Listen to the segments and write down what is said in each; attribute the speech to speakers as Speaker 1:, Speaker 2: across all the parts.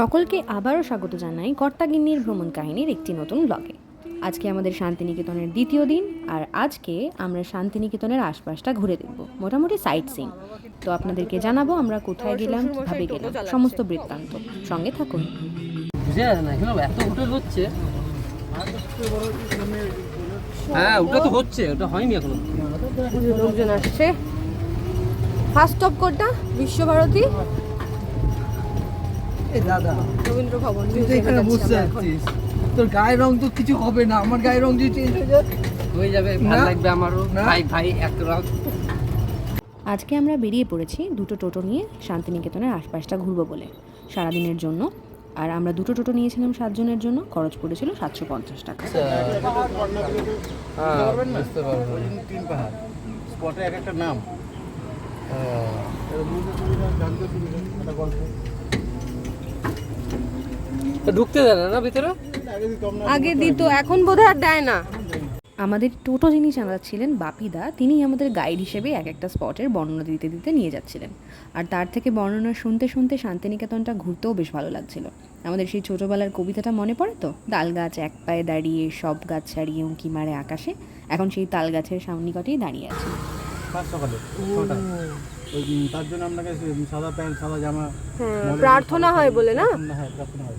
Speaker 1: সকলকে আবারও স্বাগত জানাই কর্তাগিন্নির ভ্রমণ কাহিনীর একটি নতুন ব্লগে আজকে আমাদের শান্তিনিকেতনের দ্বিতীয় দিন আর আজকে আমরা শান্তিনিকেতনের আশপাশটা ঘুরে দেখব। মোটামুটি সাইট সিন তো আপনাদেরকে জানাব আমরা কোথায় গেলাম কীভাবে গেলাম সমস্ত বৃত্তান্ত। সঙ্গে থাকুন।
Speaker 2: বুঝে যাচ্ছে না এখানে এত হোটেল হচ্ছে। হ্যাঁ ওটা তো হচ্ছে ওটা হয়নি এখনও।
Speaker 3: লোকজন আসছে। ফার্স্ট স্টপ কোনটা? বিশ্বভারতী?
Speaker 4: দাদা
Speaker 3: রবীন্দ্র ভবন
Speaker 4: তুই তো এখানে বসে আছিস। তোর গায়ের রং তো কিছু হবে না আমার গায়ের রং যদি চেঞ্জ হয়ে যায়।
Speaker 2: হয়ে যাবে ভালো লাগবে আমারও। ভাই ভাই এক রাত
Speaker 1: আজকে আমরা বেরিয়ে পড়েছি দুটো টোটো নিয়ে শান্তিনিকেতনের আশপাশটা ঘুরবো বলে। সারাদিনের জন্য। আর আমরা দুটো টোটো নিয়েছিলাম সাতজনের জন্য খরচ পড়েছিল সাতশো পঞ্চাশ টাকা।
Speaker 2: হ্যাঁ
Speaker 5: স্পটে এক একটা নাম জানতে সুবিধা একটা গল্প
Speaker 2: তো ঢুকতে দেয় না না ভিতরে?
Speaker 5: আগে
Speaker 3: দিত এখন বোধহয় আর দেয় না।
Speaker 1: আমাদের টোটো যিনি চালাচ্ছিলেন বাপিদা তিনি আমাদের গাইড হিসেবে এক একটা স্পটের বর্ণনা দিতে দিতে নিয়ে যাচ্ছিলেন। আর তার থেকে বর্ণনা শুনতে শুনতে শান্তিনিকেতনটা ঘুরতেও বেশ ভালো লাগছিল। আমাদের সেই ছোটোবেলার কবিতাটা মনে পড়ে তো? তাল গাছ এক পায়ে দাঁড়িয়ে সব গাছ ছাড়িয়ে উঁকি মারে আকাশে। এখন সেই তাল গাছের সামনিকটেই দাঁড়িয়ে আছি।
Speaker 5: তার জন্য আপনাকে সাদা প্যান্ট সাদা জামা
Speaker 3: হ্যাঁ, প্রার্থনা হয় বলে না?
Speaker 5: প্রার্থনা হয়।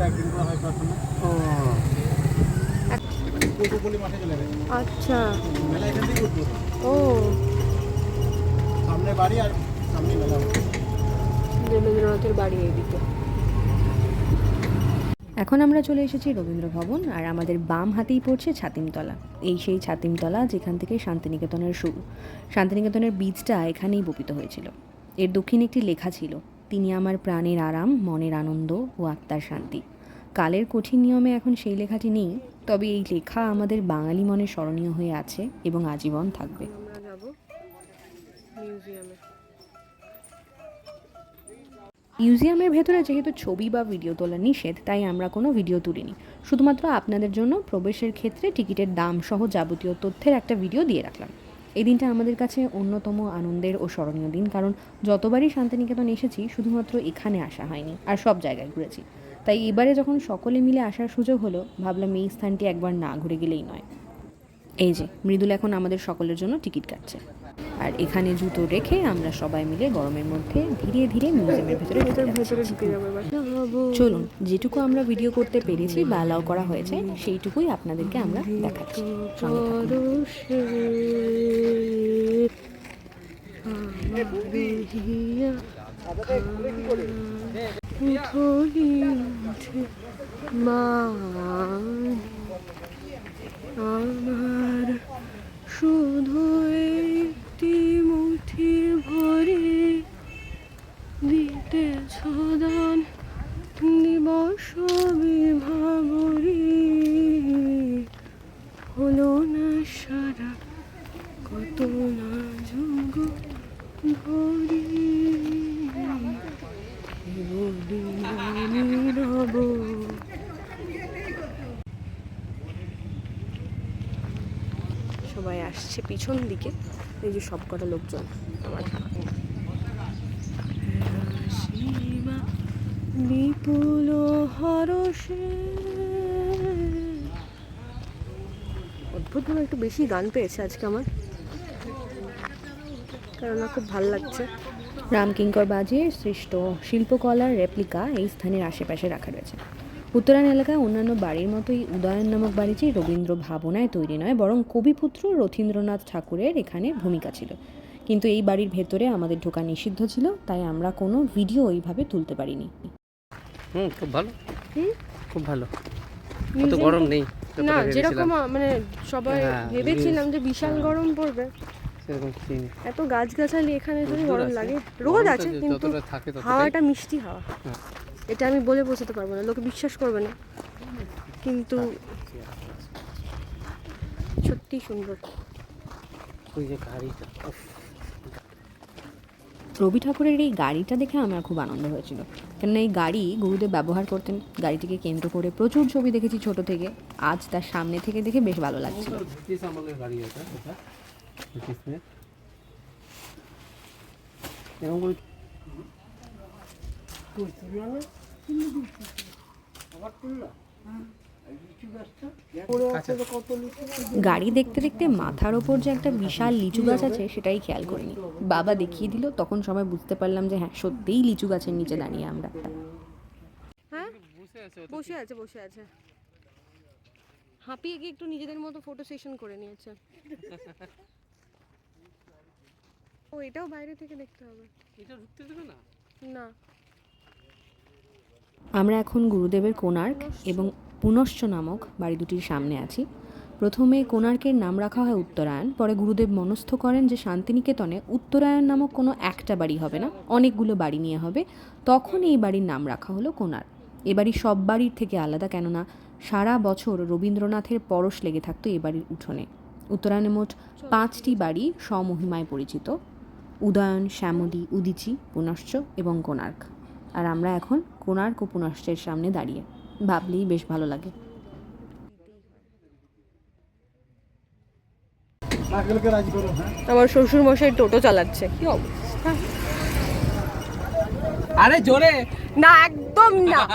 Speaker 5: করা হয় পূর্বপল্লী মাঠে চলে গেছে
Speaker 3: আচ্ছা।
Speaker 5: মেলা এখান থেকে
Speaker 3: ও।
Speaker 5: সামনে বাড়ি আর সামনে মেলা।
Speaker 3: রবীন্দ্রনাথের বাড়ি এইদিকে।
Speaker 1: এখন আমরা চলে এসেছি রবীন্দ্র ভবন আর আমাদের বাম হাতেই পড়ছে ছাতিমতলা। এই সেই ছাতিমতলা যেখান থেকে শান্তিনিকেতনের শুরু। শান্তিনিকেতনের বীজটা এখানেই বপিত হয়েছিল। এর দক্ষিণে একটি লেখা ছিল তিনি আমার প্রাণের আরাম মনের আনন্দ ও আত্মার শান্তি। কালের কঠিন নিয়মে এখন সেই লেখাটি নেই তবে এই লেখা আমাদের বাঙালি মনে স্মরণীয় হয়ে আছে এবং আজীবন থাকবে। মিউজিয়ামের ভেতরে যেহেতু ছবি বা ভিডিও তোলা নিষেধ তাই আমরা কোনো ভিডিও তুলিনি। শুধুমাত্র আপনাদের জন্য প্রবেশের ক্ষেত্রে টিকিটের দাম সহ যাবতীয় তথ্যের একটা ভিডিও দিয়ে রাখলাম। এই দিনটা আমাদের কাছে অন্যতম আনন্দের ও স্মরণীয় দিন কারণ যতবারই শান্তিনিকেতন এসেছি শুধুমাত্র এখানে আসা হয়নি আর সব জায়গায় ঘুরেছি। তাই এবারে যখন সকলে মিলে আসার সুযোগ হলো ভাবলাম এই স্থানটি একবার না ঘুরে গেলেই নয়। এই যে মৃদুল এখন আমাদের সকলের জন্য টিকিট কাটছে। আর এখানে জুতো রেখে আমরা সবাই মিলে গরমের মধ্যে ধীরে ধীরে মিউজিয়ামের ভেতরে চলুন যেটুকু আমরা ভিডিও করতে পেরেছি বা অ্যালাউ করা হয়েছে সেইটুকুই আপনাদেরকে আমরা দেখাচ্ছি। সঙ্গে।
Speaker 3: আমার শুধু একটি মুঠি ভরে দিতে ছদান দিবস বিভাবরী হলো না সারা কত না যোগ ধরি বলি নীরব সবাই আসছে পিছন দিকে এই যে সব কটা লোকজন। আমার রাশিমা বিপুল হরষে। অদ্ভুতভাবে একটু বেশি গান পেয়েছে আজকে আমার। কারণ খুব ভালো লাগছে।
Speaker 1: রামকিঙ্কর বাজির সৃষ্ট শিল্পকলার রেপ্লিকা এই স্থানের আশেপাশে রাখা রয়েছে। উত্তরায়ণ এলাকায় অন্যান্য বাড়ির মতোই উদয়ন নামক বাড়িটি রবীন্দ্র ভাবনায় তৈরি নয় বরং কবিপুত্র রথীন্দ্রনাথ ঠাকুরের এখানে ভূমিকা ছিল। কিন্তু এই বাড়ির ভেতরে আমাদের ঢোকা নিষিদ্ধ ছিল তাই আমরা কোনো ভিডিও ওইভাবে তুলতে পারিনি।
Speaker 2: হুম খুব ভালো। খুব ভালো।
Speaker 3: Museum
Speaker 2: গরম নেই
Speaker 3: না যেরকম মানে সবাই
Speaker 2: হ্যাঁ,
Speaker 3: ভেবেছিলাম যে বিশাল গরম পড়বে। এত গাছগাছালি এখানে যদি গরম লাগে। রোদ আছে কিন্তু। হাওয়াটা মিষ্টি হাওয়া।
Speaker 2: হ্যাঁ।
Speaker 3: এটা আমি বলে বোঝাতে পারব না লোকে বিশ্বাস করবে না। কিন্তু সত্যি সুন্দর।
Speaker 2: ওই যে গাড়িটা
Speaker 1: রবি ঠাকুরের এই গাড়িটা দেখে আমার খুব আনন্দ হয়েছিল। কেননা এই গাড়ি গুরুদেব ব্যবহার করতেন গাড়িটিকে কেন্দ্র করে প্রচুর ছবি দেখেছি ছোট থেকে। আজ তার সামনে থেকে দেখে বেশ ভালো লাগছিল
Speaker 2: ব্রিটিশ এরকম করে
Speaker 1: গাড়ি দেখতে দেখতে মাথার ওপর যে একটা বিশাল লিচু গাছ আছে সেটাই খেয়াল করিনি। বাবা দেখিয়ে দিল তখন সবাই বুঝতে পারলাম যে হ্যাঁ সত্যিই লিচু গাছের নিচে দাঁড়িয়ে আমরা।
Speaker 3: হ্যাঁ?
Speaker 2: বসে আছে
Speaker 3: বসে আছে। বসে আছে হাঁপিয়ে গিয়ে একটু নিজেদের মতো ফটো সেশন করে নিয়েছে। ও এটাও বাইরে থেকে দেখতে হবে।
Speaker 2: এটা ঢুকতে দেবে না?
Speaker 3: না।
Speaker 1: আমরা এখন গুরুদেবের কোণার্ক এবং পুনশ্চ নামক বাড়ি দুটির সামনে আছি। প্রথমে কোণার্কের নাম রাখা হয় উত্তরায়ণ, পরে গুরুদেব মনস্থ করেন যে শান্তিনিকেতনে উত্তরায়ণ নামক কোনো একটা বাড়ি হবে না, অনেকগুলো বাড়ি নিয়ে হবে। তখন এই বাড়ির নাম রাখা হলো কোণার্ক। এ বাড়ি সব বাড়ির থেকে আলাদা কেননা সারা বছর রবীন্দ্রনাথের পরশ লেগে থাকতো এ বাড়ির উঠোনে। উত্তরায়ণে মোট পাঁচটি বাড়ি স্বমহিমায় পরিচিত, উদয়ন শ্যামলী উদিচি, পুনশ্চ এবং কোণার্ক। আর আমরা এখন কোণার্ক ও পুনশ্চের সামনে দাঁড়িয়ে। ভাবলেই বেশ ভালো লাগে।
Speaker 3: আমার শ্বশুর মশাই টোটো চালাচ্ছে। কি অবস্থা?
Speaker 2: আরে জোরে।
Speaker 3: না একদম না।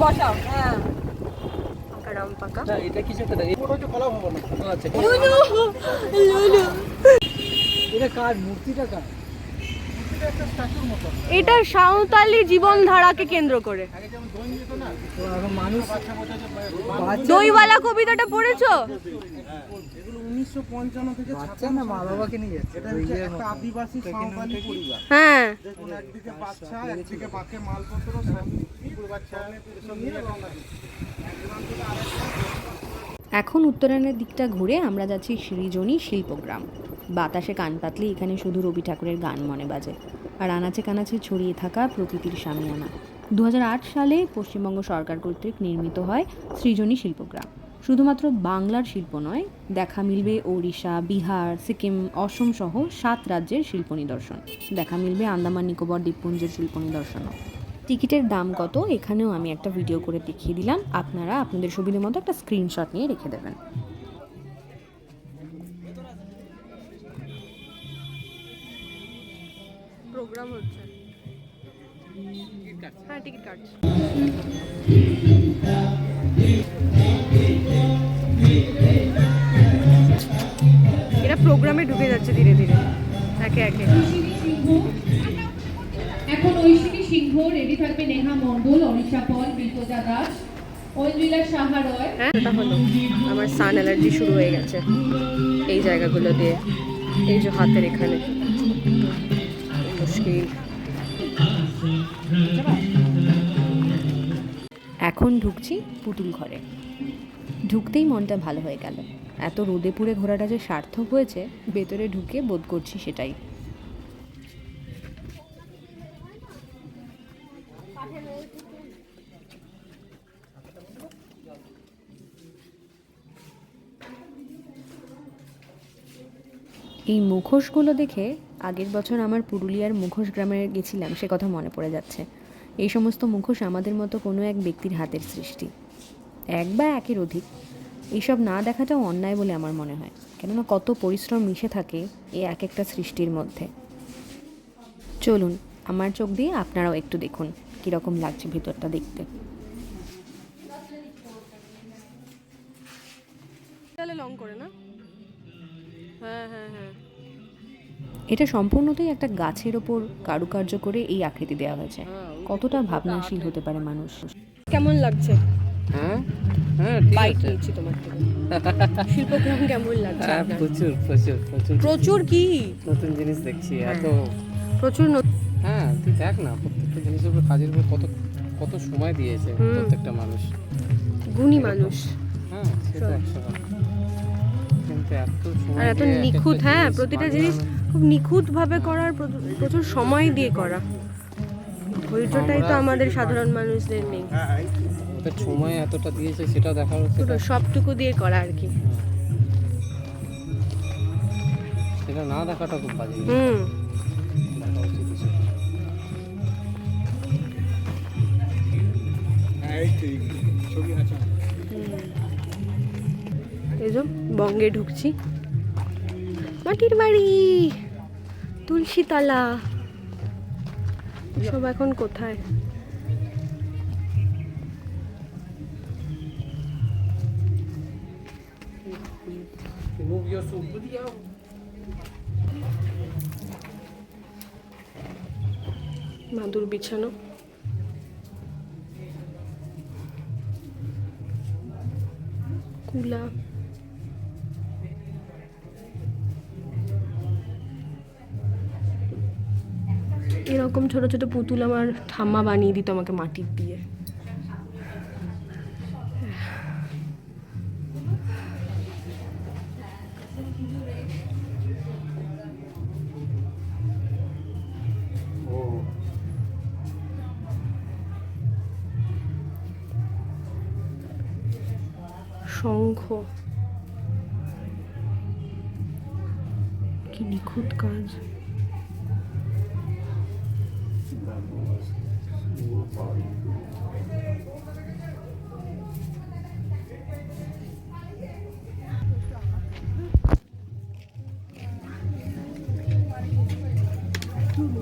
Speaker 3: বসাও। হ্যাঁ।
Speaker 2: এটা কিছু একটা
Speaker 5: হচ্ছে কলা ভবন
Speaker 2: আচ্ছা।
Speaker 4: এটা কার মূর্তিটা কার?
Speaker 3: এটা সাঁওতালি জীবনধারাকে কেন্দ্র করে।
Speaker 4: এখন
Speaker 3: দইওয়ালা কবিতাটা পড়েছো? হ্যাঁ।
Speaker 5: দেখুন একদিকে বাচ্চা একদিকে বাঁকে মালপত্র সব কুকুর বাচ্চা এসব নিয়ে রওনা দিচ্ছে
Speaker 1: এখন উত্তরায়ণের দিকটা ঘুরে আমরা যাচ্ছি সৃজনী শিল্পগ্রাম। বাতাসে কান পাতলে এখানে শুধু রবি ঠাকুরের গান মনে বাজে। আর আনাচে কানাচে ছড়িয়ে থাকা প্রকৃতির সামিয়ানা দু হাজার আট সালে পশ্চিমবঙ্গ সরকার কর্তৃক নির্মিত হয় সৃজনী শিল্পগ্রাম। শুধুমাত্র বাংলার শিল্প নয়, দেখা মিলবে ওড়িশা, বিহার, সিকিম, অসম সহ সাত রাজ্যের শিল্প নিদর্শন। দেখা মিলবে আন্দামান, নিকোবর, দ্বীপপুঞ্জের শিল্প নিদর্শনও। টিকিটের দাম কত এখানেও আমি একটা ভিডিও করে দেখিয়ে দিলাম। আপনারা আপনাদের সুবিধা মতো একটা স্ক্রিনশট নিয়ে রেখে দেবেন।
Speaker 3: হ্যাঁ টিকিট কাটছি। এরা প্রোগ্রামে ঢুকে যাচ্ছে ধীরে ধীরে একে একে।
Speaker 6: এখন ঐশিনী সিংহ রেডি থাকবে নেহা মণ্ডল অনিশা পল বিল্পজা দাস
Speaker 3: হ্যাঁ হলো। আমার সান অ্যালার্জি শুরু হয়ে গেছে। এই জায়গাগুলো দিয়ে এই যে হাতের এখানে। মুশকিল।
Speaker 1: এখন ঢুকছি পুতুল ঘরে। ঢুকতেই মনটা ভালো হয়ে গেল। এত রোদে পুড়ে ঘোরাটা যে সার্থক হয়েছে, ভেতরে ঢুকে বোধ করছি সেটাই। এই মুখোশগুলো দেখে আগের বছর আমার পুরুলিয়ার মুখোশ গ্রামে গেছিলাম, সে কথা মনে পড়ে যাচ্ছে। এই সমস্ত মুখোশ আমাদের মতো কোনো এক ব্যক্তির হাতের সৃষ্টি। এক বা একের অধিক। এইসব না দেখাটাও অন্যায় বলে আমার মনে হয়। কেননা কত পরিশ্রম মিশে থাকে এই এক একটা সৃষ্টির মধ্যে। চলুন, আমার চোখ দিয়ে আপনারাও একটু দেখুন কীরকম লাগছে ভেতরটা দেখতে।
Speaker 3: লং করে না? হ্যাঁ হ্যাঁ হ্যাঁ।
Speaker 1: এটা সম্পূর্ণতই একটা গাছের ওপর কারুকার্য করে এই আকৃতি দেওয়া হয়েছে। কতটা ভাবনাশীল হতে পারে মানুষ।
Speaker 3: কেমন লাগছে?
Speaker 2: হ্যাঁ? হ্যাঁ
Speaker 3: বাইক তোমার থেকে। শিল্পগ্রাম কেমন লাগছে?
Speaker 2: হ্যাঁ প্রচুর প্রচুর প্রচুর।
Speaker 3: প্রচুর কি?
Speaker 2: নতুন জিনিস দেখছি এত।
Speaker 3: প্রচুর নতুন
Speaker 2: হ্যাঁ তুই দেখ না প্রত্যেকটা জিনিসের উপর কাজের উপর কত কত সময় দিয়েছে প্রত্যেকটা মানুষ।
Speaker 3: গুণী মানুষ।
Speaker 2: হ্যাঁ সেটা একশো
Speaker 3: আর এত নিখুঁত হ্যাঁ প্রতিটা জিনিস খুব নিখুঁত ভাবে করার প্রচুর- সময় দিয়ে করা। ধৈর্যটাই তো আমাদের সাধারণ মানুষদের নেই।
Speaker 2: সময় এতটা দিয়েছে সেটা দেখার
Speaker 3: পুরো সবটুকু দিয়ে করা আর কি।
Speaker 2: সেটা না দেখাটা খুব বাজে।
Speaker 3: হুম।
Speaker 2: উচিত সেটা।
Speaker 3: এই যে বঙ্গে ঢুকছি। মাটির বাড়ি তুলসীতলা। সব এখন কোথায়. মাদুর বিছানো। কুলা। এরকম ছোট ছোট পুতুল আমার ঠাম্মা বানিয়ে দিত আমাকে মাটির দিয়ে. শঙ্খ কি নিখুঁত কাজ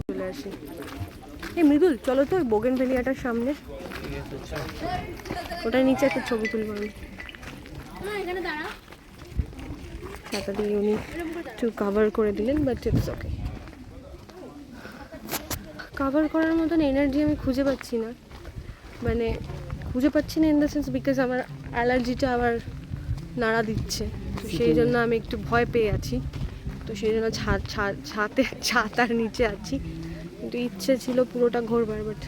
Speaker 3: চলে আসি এই মৃদুল চলো তো ওই বোগেন ভেলিয়াটার সামনে। ওটার নিচে একটা ছবি তুলবো আমি। দিয়ে উনি একটু কাভার করে দিলেন বাট ইটস ওকে কাভার করার মতন এনার্জি আমি খুঁজে পাচ্ছি না। মানে খুঁজে পাচ্ছি না ইন দ্য সেন্স বিকজ আমার অ্যালার্জিটা আবার নাড়া দিচ্ছে। তো সেই জন্য আমি একটু ভয় পেয়ে আছি। তো সেই জন্য ছাতে ছাতার নিচে আছি। কিন্তু ইচ্ছে ছিল পুরোটা ঘোরবার বাট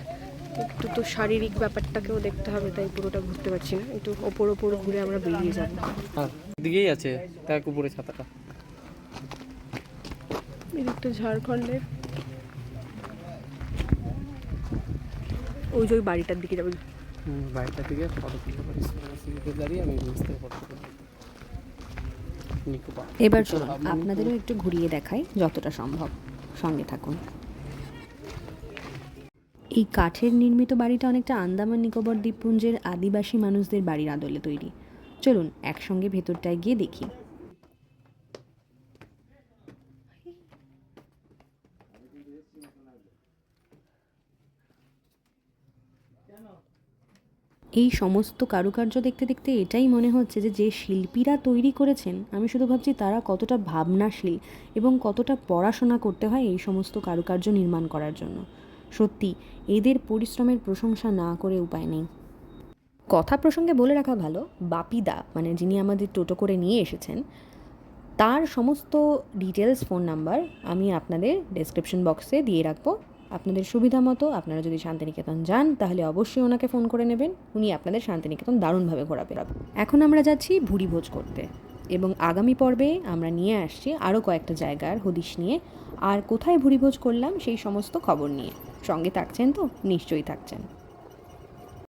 Speaker 3: একটু তো শারীরিক ব্যাপারটাকেও দেখতে হবে তাই পুরোটা ঘুরতে পারছি না। একটু ওপর ওপর ঘুরে আমরা বেরিয়ে যাব।
Speaker 2: হ্যাঁ দিকেই আছে দেখ উপরে ছাতাটা।
Speaker 3: এদিকটা ঝাড়খণ্ডের। ওই যে ওই বাড়িটার দিকে যাব।
Speaker 2: বাড়িটার দিকে ফটো তুলতে সিঁড়িতে দাঁড়িয়ে আমি ফটো
Speaker 1: এবার চলুন আপনাদেরও একটু ঘুরিয়ে দেখাই যতটা সম্ভব। সঙ্গে থাকুন। এই কাঠের নির্মিত বাড়িটা অনেকটা আন্দামান নিকোবর দ্বীপপুঞ্জের আদিবাসী মানুষদের বাড়ির আদলে তৈরি। চলুন একসঙ্গে ভেতরটায় গিয়ে দেখি। এই সমস্ত কারুকার্য দেখতে দেখতে এটাই মনে হচ্ছে যে যে শিল্পীরা তৈরি করেছেন, আমি শুধু ভাবছি তারা কতটা ভাবনাশীল এবং কতটা পড়াশোনা করতে হয় এই সমস্ত কারুকার্য নির্মাণ করার জন্য। সত্যি, এদের পরিশ্রমের প্রশংসা না করে উপায় নেই। কথা প্রসঙ্গে বলে রাখা ভালো, বাপিদা মানে যিনি আমাদের টোটো করে নিয়ে এসেছেন, তার সমস্ত ডিটেলস ফোন নাম্বার আমি আপনাদের ডেসক্রিপশন বক্সে দিয়ে রাখব। আপনাদের সুবিধা মতো আপনারা যদি শান্তিনিকেতন যান, তাহলে অবশ্যই ওনাকে ফোন করে নেবেন। উনি আপনাদের শান্তিনিকেতন দারুণভাবে ঘোরাবে। এখন আমরা যাচ্ছি ভুড়ি ভোজ করতে এবং আগামী পর্বে আমরা নিয়ে আসছি আরও কয়েকটা জায়গার হদিশ নিয়ে। আর কোথায় ভুড়ি ভোজ করলাম সেই সমস্ত খবর নিয়ে। সঙ্গে থাকছেন তো? নিশ্চয়ই থাকছেন।